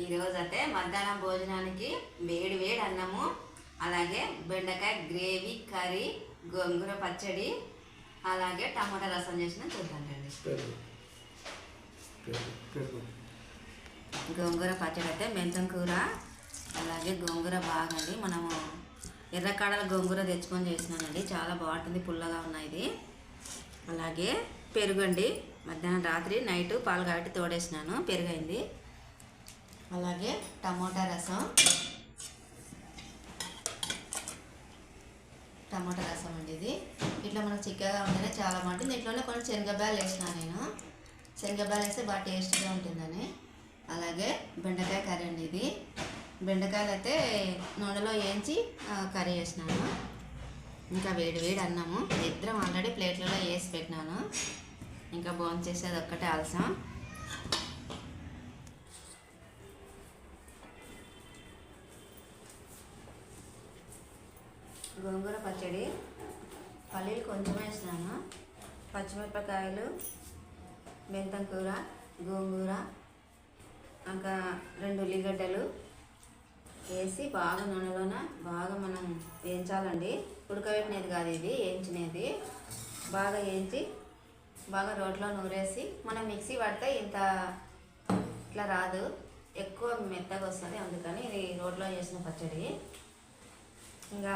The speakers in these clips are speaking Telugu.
ఈరోజు అయితే మధ్యాహ్నం భోజనానికి వేడి వేడి అన్నము అలాగే బెండకాయ గ్రేవీ కర్రీ గోంగూర పచ్చడి అలాగే టమాటా రసం చేసిన పెరుగు. గోంగూర పచ్చడి అయితే మెంతం కూర అలాగే గోంగూర బాగండి. మనము ఎర్రకాడల గోంగూర తెచ్చుకొని చేసినానండి. చాలా బాగుంటుంది పుల్లగా ఉన్నాయి. ఇది అలాగే పెరుగు అండి మధ్యాహ్నం రాత్రి నైట్ పాలు కాబట్టి తోడేసినాను పెరుగైంది. అలాగే టమోటా రసం. టమోటా రసం అండి ఇది. ఇట్లా మనకు చిక్కగా ఉంటేనే చాలా బాగుంటుంది. ఇంట్లోనే కొన్ని శనగబ్యాలు వేసిన నేను. శనగబ్యాలు వేస్తే బాగా టేస్ట్గా ఉంటుందని. అలాగే బెండకాయ కర్రీ అండి ఇది. బెండకాయలు అయితే నూనెలో వేయించి కర్రీ చేసినాను ఇంకా వేడి వేడి అన్నాము. ఇద్దరం ఆల్రెడీ ప్లేట్లలో వేసి పెట్టినాను. ఇంకా భోజనం చేసేది ఒక్కటే ఆలస్యం గోంగూర పచ్చడి. పల్లీలు కొంచెం వేసినాను. పచ్చిమిరపకాయలు బెంతం కూర గోంగూర ఇంకా రెండు ఉల్లిగడ్డలు వేసి బాగా నూనెలోన బాగా మనం వేయించాలండి. ఉడకబెట్టినది కాదు ఇది వేయించినది. బాగా వేయించి బాగా రోట్లో నూరేసి మనం మిక్సీ పడితే ఇంత ఇట్లా రాదు. ఎక్కువ మెత్తగా వస్తుంది అందుకని ఇది రోట్లో చేసిన పచ్చడి. ఇంకా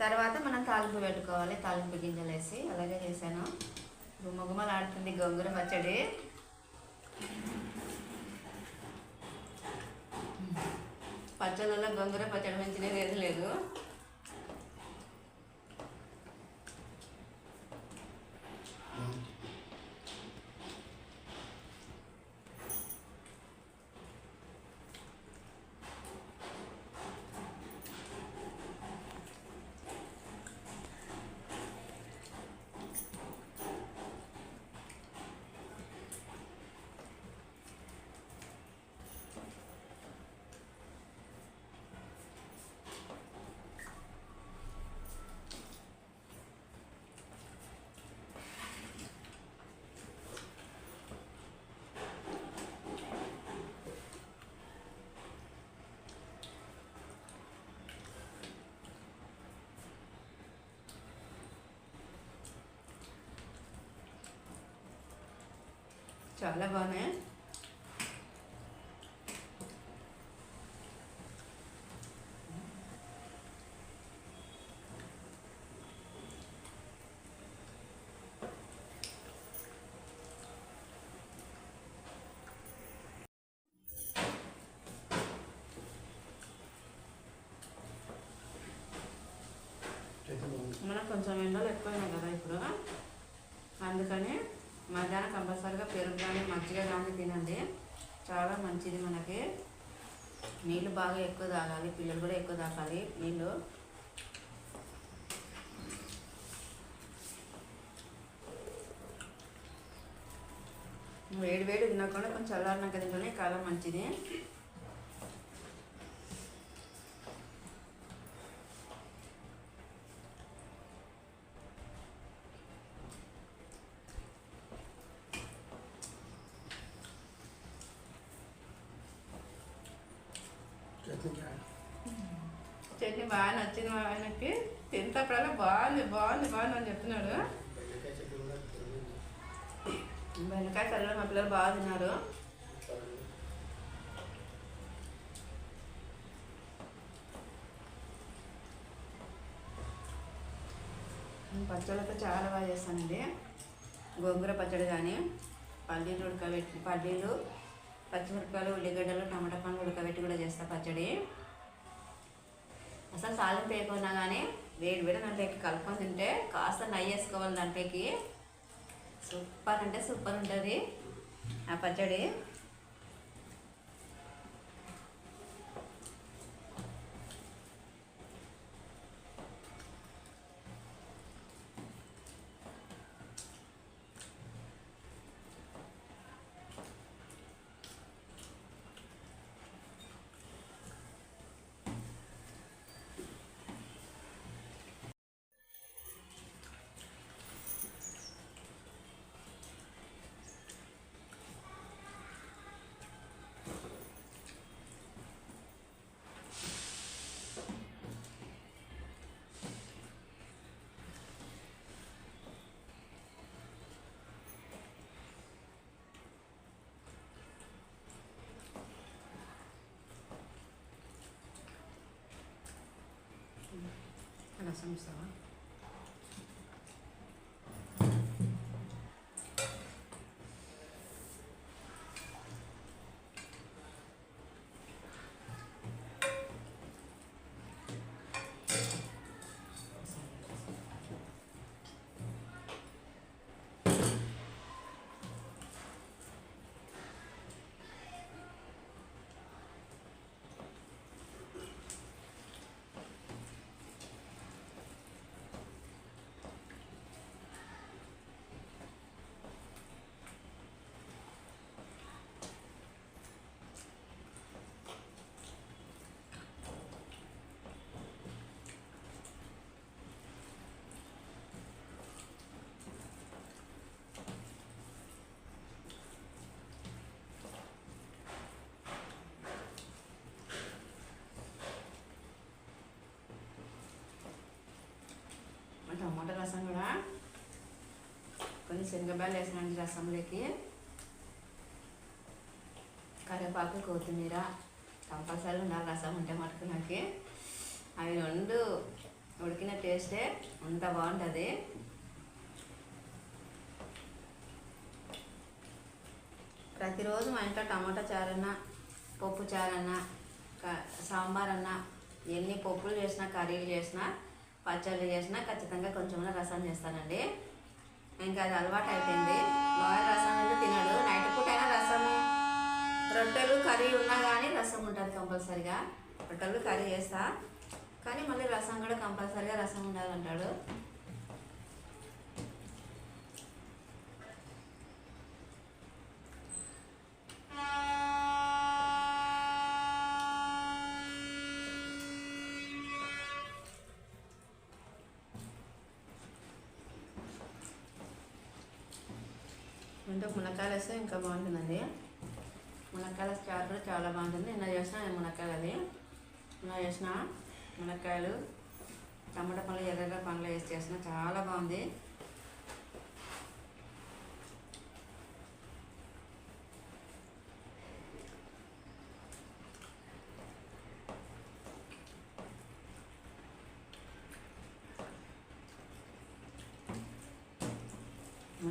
తర్వాత మనం తాలింపు పెట్టుకోవాలి. తాలింపు గింజలు వేసి అలాగే చేశాను. గుమ్మగుమ్మలు ఆడుతుంది గోంగూర పచ్చడి. పచ్చళ్ళలో గోంగూర పచ్చడి మంచిగా ఏది లేదు. చాలా బాగున్నాయి? మనకు కొంచెం ఎండలు ఎక్కువైనాయి కదా ఇప్పుడు. అందుకని మధ్యాహ్నం కంపల్సరీగా పెరుగు కానీ మజ్జిగ కానీ తినండి. చాలా మంచిది మనకి. నీళ్ళు బాగా ఎక్కువ తాగాలి. పిల్లలు కూడా ఎక్కువ తాగాలి నీళ్ళు. వేడి వేడి తినకుండా కొంచెం చల్లారినాక తింటేనే చాలా మంచిది. చట్నీ బాగా నచ్చింది మా ఆయనకి తింటప్పుడల్లా బాగుంది బాగుంది బాగుంది అని చెప్తున్నాడు. బెండకాయ చల్ల మా పిల్లలు బాగా తిన్నారు. పచ్చళ్ళతో చాలా బాగా చేస్తానండి. గోంగూర పచ్చడి కానీ పల్లీలు ఉడకబెట్టి పల్లీలు పచ్చిమిరపకాయలు ఉల్లిగడ్డలు టమాటా పండు ఉడకబెట్టి కూడా చేస్తా పచ్చడి. అసలు తాలింపు వేయకున్నా కానీ వేడి వేడి దాంట్లోకి కలుపుకొని తింటే కాస్త నెయ్యి వేసుకోవాలి దాంట్లోకి సూపర్ అంటే సూపర్ ఉంటుంది. ఆ పచ్చడి. రసం ఇస్తావా టమాటా రసం కూడా కొన్ని వేసినండి రసంలోకి కరివేపాకు కొత్తిమీర కంపల్సరీ ఉండాలి రసం ఉంటే మటుకు నాకు అవి రెండు ఉడికిన టేస్టే అంత బాగుంటుంది ప్రతిరోజు మా ఇంట్లో టమాటా చారన్నా పప్పు చారన్నా క- సాంబార్ అన్నా ఎన్ని పప్పులు చేసినా కర్రీలు చేసినా పచ్చళ్ళు చేసినా ఖచ్చితంగా కొంచెం రసం చేస్తానండి ఇంకా అది అలవాటు అయిపోయింది. బాగా రసం అంటే తినడు. నైట్ పూట అయినా రసము రొట్టెలు కర్రీ ఉన్నా కానీ రసం ఉంటుంది కంపల్సరిగా. రొట్టెలు కర్రీ చేస్తా. కానీ మళ్ళీ రసం కూడా కంపల్సరిగా రసం ఉండాలంటాడు. అంటే మునక్కాయలు వేస్తే ఇంకా బాగుంటుందండి. మునక్కాయల చారు కూడా చాలా బాగుంటుంది. నిన్న చేసిన నేను మునక్కాయలు అది. నిన్న చేసిన మునక్కాయలు టమాటా పండ్లు ఎర్రగా పండ్లు వేసి చేసిన. చాలా బాగుంది.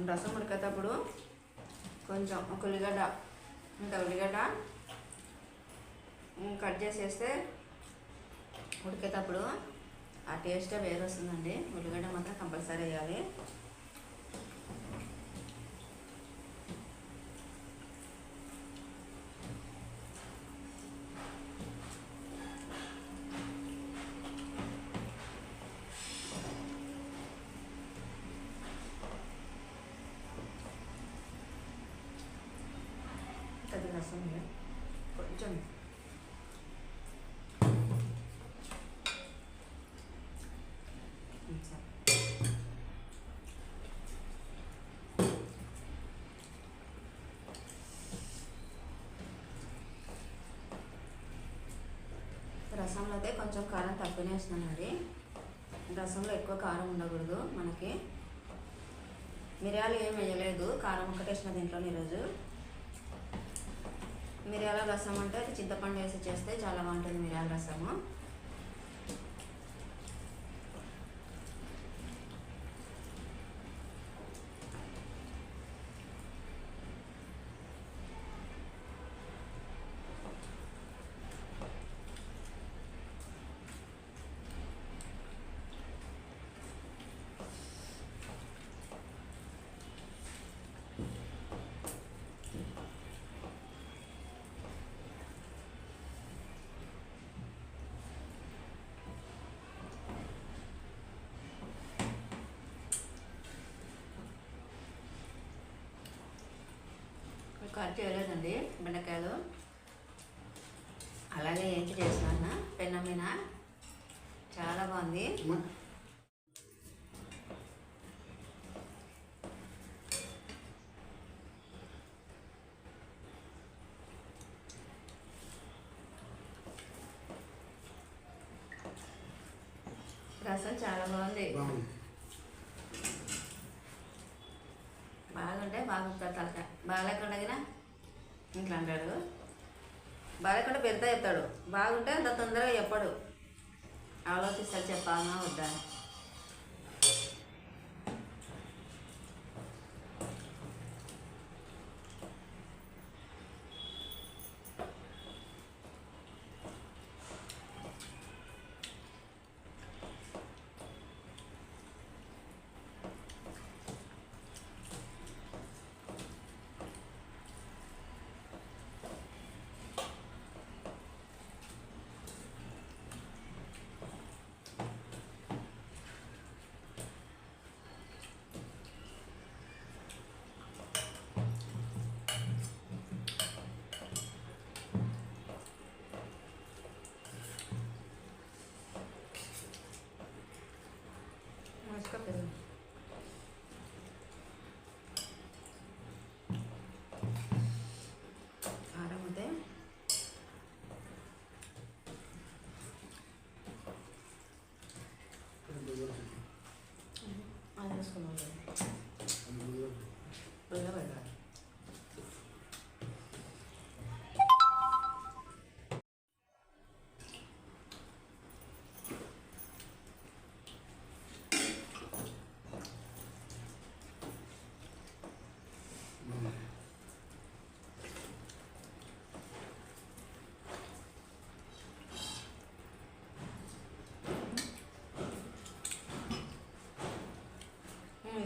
రసం ఉడికేటప్పుడు కొంచెం ఒక ఉల్లిగడ్డ ఇంత ఉల్లిగడ్డ కట్ చేసేస్తే ఉడికేటప్పుడు ఆ టేస్టే వేరు వస్తుందండి ఉల్లిగడ్డ మాత్రం కంపల్సరీ వేయాలి అది రసం ఉంది. కొంచెం ఉమ్, సరే. రసంలో అయితే కొంచెం కారం తక్కువనే వేస్తున్నానండి. రసంలో ఎక్కువ కారం ఉండకూడదు మనకి. మిరియాలు ఏం వేయలేదు కారం ఒక్కటే వేసిన దీంట్లో ఈరోజు. మిరియాల రసం అంటే అది చింతపండు వేసి చేస్తే చాలా బాగుంటుంది మిరియాల రసము. కట్ చేయలేదండి బెండకాయలు. అలాగే ఏంటి చేసినాను పెన్న మీద చాలా బాగుంది. రసం చాలా బాగుంది బాగుంది బాగుంటే బాగుంటారు తలకాయ బాగాలేకుండా గినా ఇట్లా అంటాడు. బాగాలేకుండా పెడతా చెప్తాడు. బాగుంటే అంత తొందరగా చెప్పడు. ఆలోచిస్తాడు చెప్పాలన్నా వద్దా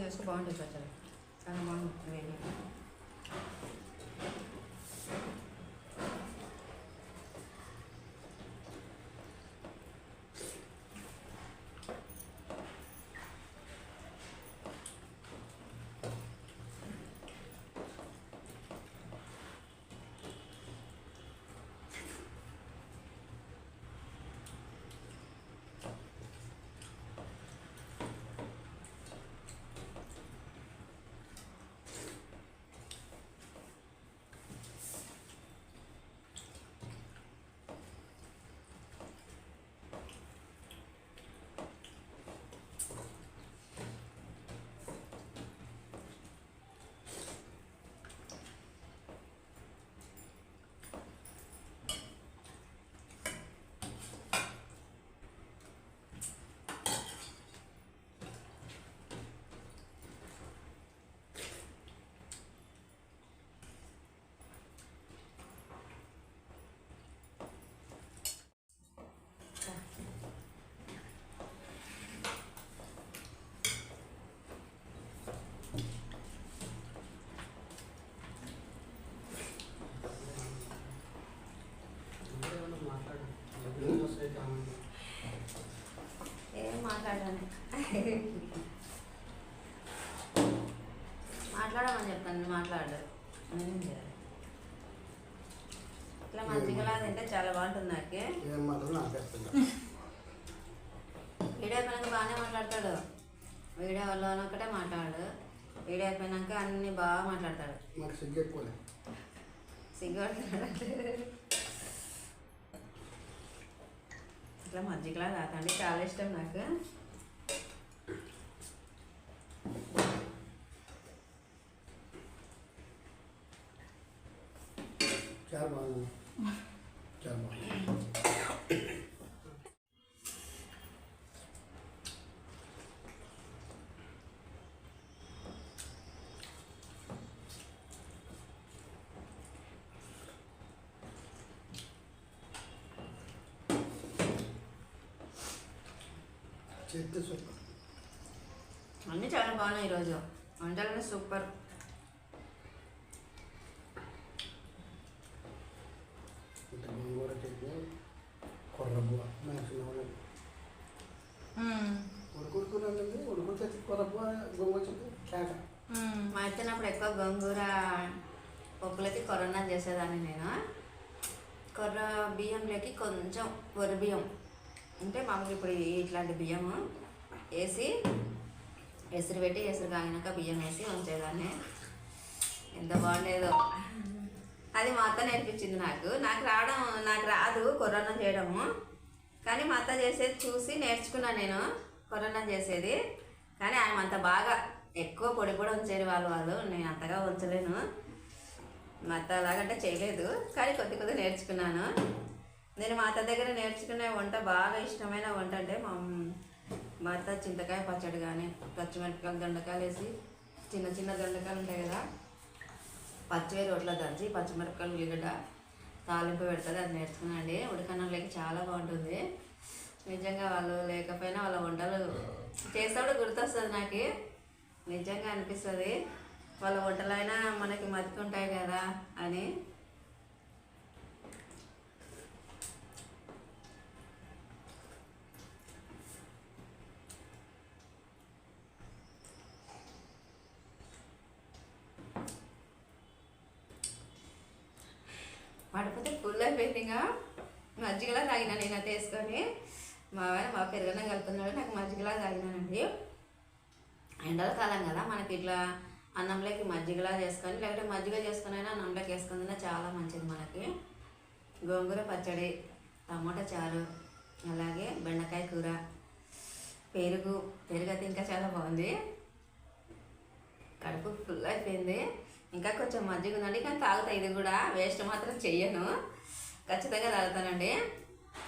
వేసుకో బాగుంటుంది తింటే చాలా బాగుంటుంది నాకు. ఏం మాట్లాడు నాకు చెప్తున్నా వీడియో బాగానే మాట్లాడతాడు. వీడియోలో ఒకటే మాట్లాడు. వీడియో అయిపోయినాక అన్ని బాగా మాట్లాడతాడు. సిగ్గు ఇట్లా మజ్జిగలా తాతండి చాలా ఇష్టం నాకు. చాలా బాగుంది. చెత్త సూపర్. అన్నీ చాలా బాగున్నాయి ఈరోజు. వంటలన్నీ సూపర్ ఇంత గోంగూర చట్నీ కొర్రబువ నాకు ఉడుకుడుకునండి ఉడుకుడు చట్నీ గోంగూర కేక మా ఎక్కువ గోంగూర పప్పులకి కొరన్నా చేసేదాన్ని నేను. కొర్ర బియ్యంలోకి కొంచెం వరి బియ్యం. అంటే మామూలు ఇప్పుడు ఇట్లాంటి బియ్యము వేసి ఎసురు పెట్టి ఎసురు కాగినాక బియ్యం వేసి ఉంచేదాన్ని. ఎంత బాగుండేదో. అది మా అత్త నేర్పించింది నాకు. నాకు రావడం నాకు రాదు కొరన్నం చేయడము. కానీ మా అత్త చేసేది చూసి నేర్చుకున్నాను నేను కొరన్నం చేసేది. కానీ ఆయన అంత బాగా ఎక్కువ పొడి కూడా ఉంచారు వాళ్ళు వాళ్ళు. నేను అంతగా ఉంచలేను. మా అత్త అలాగంటే చేయలేదు. కానీ కొద్ది కొద్ది నేర్చుకున్నాను. నేను మా అత్త దగ్గర నేర్చుకునే వంట బాగా ఇష్టమైన వంట అంటే మా మా అత్త చింతకాయ పచ్చడి కానీ పచ్చిమిరపకాయలు దొండకాయలు వేసి చిన్న చిన్న దొండకాయలు ఉంటాయి కదా పచ్చివే రోట్లో దంచి పచ్చిమిరపకాయలు ఉల్లిగడ్డ తాలింపు పెడుతుంది అది నేర్చుకున్నాండి ఉడకన్నంలోకి చాలా బాగుంటుంది. నిజంగా వాళ్ళు లేకపోయినా వాళ్ళ వంటలు చేసేప్పుడు గుర్తొస్తుంది నాకు. నిజంగా అనిపిస్తుంది. వాళ్ళ వంటలైనా మనకి మతికుంటాయి కదా అని పడిపోతే ఫుల్ అయిపోయింది ఇంకా మజ్జిగలా తాగినా నేను అది వేసుకొని మా ఆయన మా పెరుగన్న నాకు మజ్జిగలా తాగినానండి. ఎండల కాలం కదా మనకి ఇట్లా అన్నంలోకి మజ్జిగలా చేసుకొని లేకపోతే మజ్జిగ చేసుకునైనా అయినా అన్నంలోకి వేసుకొని చాలా మంచిది మనకి. గోంగూర పచ్చడి టమాటా చారు అలాగే బెండకాయ కూర పెరుగు పెరుగు అయితే ఇంకా చాలా బాగుంది. కడుపు ఫుల్ అయిపోయింది. ఇంకా కొంచెం మజ్జిగ ఉందండి. కానీ తాగుతా ఇది కూడా వేస్ట్ మాత్రం చెయ్యను. ఖచ్చితంగా తాగుతానండి.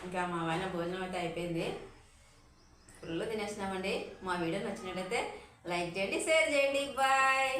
ఇంకా మా ఆయన భోజనం అయితే అయిపోయింది. ఫుల్ తినేసినామండి మా వీడియో నచ్చినట్టయితే లైక్ చేయండి షేర్ చేయండి. బాయ్.